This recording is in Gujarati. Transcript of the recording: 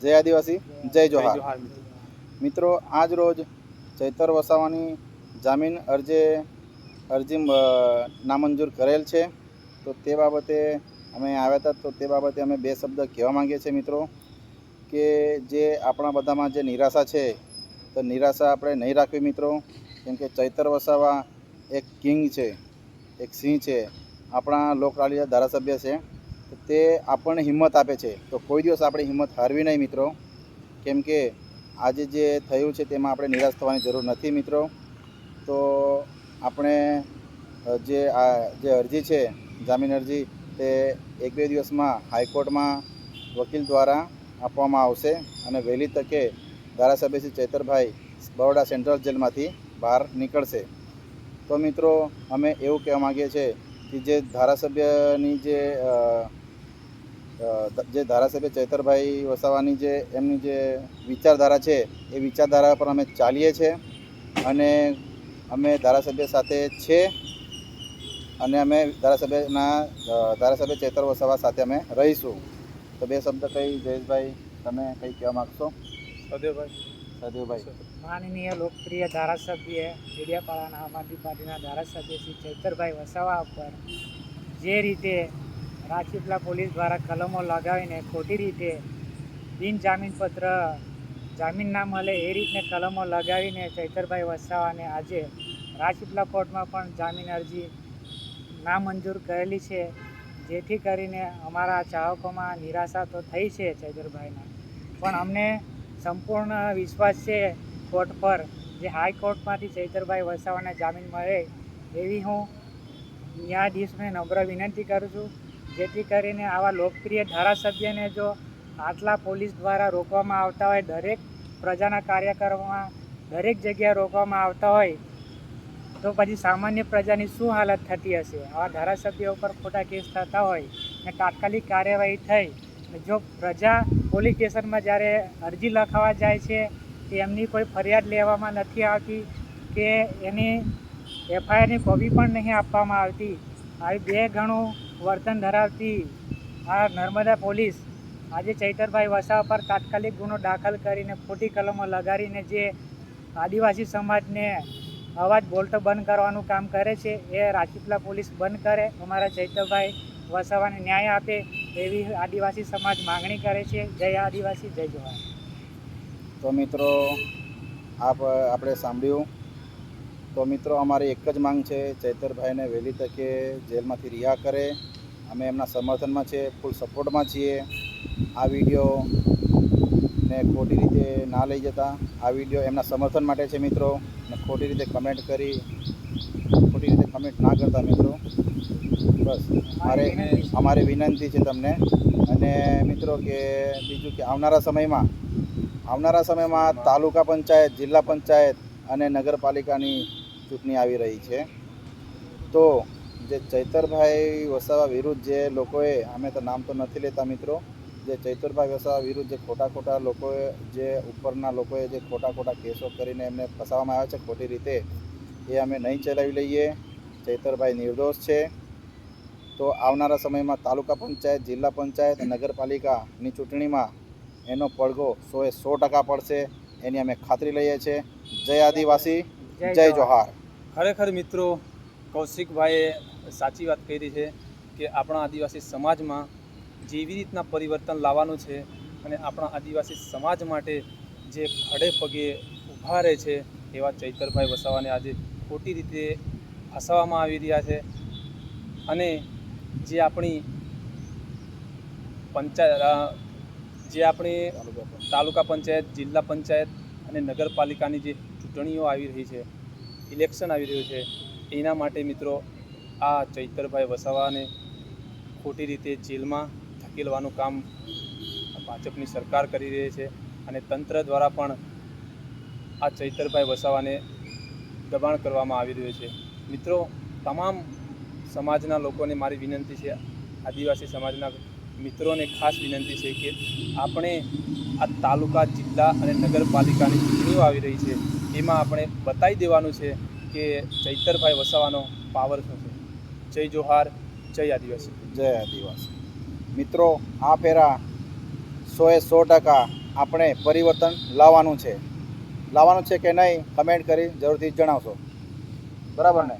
જય આદિવાસી જય જોહાર. મિત્રો. આજ રોજ ચૈતર વસાવાની જામીન અરજે અરજી નામંજૂર કરેલ છે. તો તે બાબતે અમે આવ્યા હતા તો તે બાબતે અમે બે શબ્દ કહેવા માંગીએ છીએ મિત્રો કે જે આપણા બધામાં જે નિરાશા છે તો નિરાશા આપણે નહીં રાખવી મિત્રો કેમ કે ચૈતર વસાવા એક કિંગ છે એક સિંહ છે આપણા લોકલાડીના ધારાસભ્ય છે. તો આપણને હિંમત આપે છે. તો કોઈ દિવસ આપણે હિંમત હારવી નહીં મિત્રો. કેમ કે આજે જે થયું છે તેમાં આપણે નિરાશ થવાની જરૂર નથી મિત્રો. તો આપણે જે આ, જે અરજી છે, જામીન અરજી, તે એક બે દિવસમાં હાઈકોર્ટમાં વકીલ દ્વારા આપવામાં આવશે અને વહેલી તકે ધારાસભ્ય શ્રી ચૈતરભાઈ બરોડા સેન્ટ્રલ જેલમાંથી બહાર નીકળશે. તો મિત્રો, અમે એવું કહેવા માગીએ છીએ કે જે ધારાસભ્યની જે જે ધારાસભ્ય ચૈતરભાઈ વસાવાની જે, એમની જે વિચારધારા છે, એ વિચારધારા પર અમે ચાલીએ છીએ અને અમે ધારાસભ્ય સાથે છે અને અમે ધારાસભ્યના ધારાસભ્ય ચૈતર વસાવા સાથે અમે રહીશું. તો બે શબ્દ કઈ જયેશભાઈ, તમે કંઈ કહેવા માગશો? સદેવભાઈ સદેવભાઈ માનનીય લોકપ્રિય ધારાસભ્ય ડેડિયાપાડાના આમ આદમી પાર્ટીના ધારાસભ્ય શ્રી ચૈતરભાઈ વસાવા ઉપર જે રીતે રાજપીપલા પોલીસ દ્વારા કલમો લગાવીને ખોટી રીતે બિનજામીનપત્ર જામીન ના મળે એ રીતને કલમો લગાવીને ચૈતરભાઈ વસાવાને આજે રાજપીપળા કોર્ટમાં પણ જામીન અરજી નામંજૂર કરેલી છે. જેથી કરીને અમારા ચાહકોમાં નિરાશા તો થઈ છે ચૈતરભાઈના. પણ અમને સંપૂર્ણ વિશ્વાસ છે કોર્ટ પર જે હાઈકોર્ટમાંથી ચૈતરભાઈ વસાવાને જામીન મળે એવી હું ન્યાયાધીશને નમ્ર વિનંતી કરું છું. જેથી કરીને આવા લોકપ્રિય ધારાસભ્યને જો આટલા પોલીસ દ્વારા રોકવામાં આવતા હોય, દરેક પ્રજાના કાર્યક્રમમાં દરેક જગ્યાએ રોકવામાં આવતા હોય, તો પછી સામાન્ય પ્રજાની શું હાલત થતી હશે? આવા ધારાસભ્યો ઉપર ખોટા કેસ થતા હોય ને તાત્કાલિક કાર્યવાહી થઈ, જો પ્રજા પોલીસ સ્ટેશનમાં જ્યારે અરજી લખાવા જાય છે તો એમની કોઈ ફરિયાદ લેવામાં નથી આવતી, કે એની એફઆઈઆરની કોપી પણ નહીં આપવામાં આવતી, આવી બે ગણું વર્તન ધરાવતી આ નર્મદા પોલીસ આજે ચૈતરભાઈ વસાવા પર તાત્કાલિક ગુનો દાખલ કરીને ખોટી કલમો લગાડીને જે આદિવાસી સમાજને અવાજ બોલતો બંધ કરવાનું કામ કરે છે, એ રાજપીપલા પોલીસ બંધ કરે. અમારા ચૈતરભાઈ વસાવાને ન્યાય આપે. એવી આદિવાસી સમાજ માંગણી કરે છે, જય આદિવાસી, જય જવાન. તો મિત્રો, આપ, આપણે સાંભળ્યું. તો મિત્રો, અમારી એક જ માંગ છે, ચૈતરભાઈને વહેલી તકે જેલમાંથી રિહા કરે. અમે એમના સમર્થનમાં છીએ, ફૂલ સપોર્ટમાં છીએ. આ વીડિયો ને ખોટી રીતે ના લઈ જતા. આ વીડિયો એમના સમર્થન માટે છે મિત્રો. ને ખોટી રીતે કમેન્ટ કરી, ખોટી રીતે કમેન્ટ ના કરતા મિત્રો. બસ. મારે અમારી વિનંતી છે તમને. અને મિત્રો કે બીજું કે આવનારા સમયમાં આવનારા સમયમાં તાલુકા પંચાયત, જિલ્લા પંચાયત અને નગરપાલિકાની ચૂંટણી આવી રહી છે. તો જે ચૈતરભાઈ વસાવા વિરુદ્ધ જે લોકોએ, અમે તો નામ તો નથી લેતા મિત્રો, જે ચૈતરભાઈ વસાવા વિરુદ્ધ જે ખોટા ખોટા લોકોએ, જે ઉપરના લોકોએ જે ખોટા ખોટા કેસો કરીને એમને ફસાવવામાં આવ્યા છે ખોટી રીતે, એ અમે નહીં ચલાવી લઈએ. ચૈતરભાઈ નિર્દોષ છે. તો આવનારા સમયમાં તાલુકા પંચાયત જિલ્લા પંચાયત નગરપાલિકાની ચૂંટણીમાં એનો પડઘો સોએ સો ટકા પડશે એની અમે ખાતરી લઈએ છીએ. જય આદિવાસી જય જોહાર. ખરેખર મિત્રો કૌશિકભાઈએ સાચી વાત કરી છે કે આપણા આદિવાસી સમાજમાં જેવી રીતના પરિવર્તન લાવવાનું છે અને આપણા આદિવાસી સમાજ માટે જે ખડે પગે ઊભા રહે છે એવા ચૈતરભાઈ વસાવાને આજે ખોટી રીતે ફસાવવામાં આવી રહ્યા છે. અને જે આપણી પંચાયત જે આપણી તાલુકા પંચાયત, જિલ્લા પંચાયત અને નગરપાલિકાની જે ચૂંટણીઓ આવી રહી છે, ઇલેક્શન આવી રહ્યું છે, એના માટે મિત્રો આ ચૈતરભાઈ વસાવાને ખોટી રીતે જેલમાં ધકેલવાનું કામ ભાજપની સરકાર કરી રહી છે અને તંત્ર દ્વારા પણ આ ચૈતરભાઈ વસાવાને દબાણ કરવામાં આવી રહ્યું છે. મિત્રો, તમામ સમાજના લોકોને મારી વિનંતી છે આદિવાસી સમાજના મિત્રોને ખાસ વિનંતી છે કે આપણે આ તાલુકા જિલ્લા અને નગરપાલિકાની ચૂંટણીઓ આવી રહી છે એમાં આપણે બતાવી દેવાનું છે કે ચૈતરભાઈ વસાવાનો પાવર શું છે. જય જોહાર જય આદિવાસી. જય આદિવાસી. મિત્રો આ ફેરા સોએ સો ટકા આપણે પરિવર્તન લાવવાનું છે. લાવવાનું છે કે નહીં કમેન્ટ કરી જરૂરથી જણાવશો. બરાબર ને.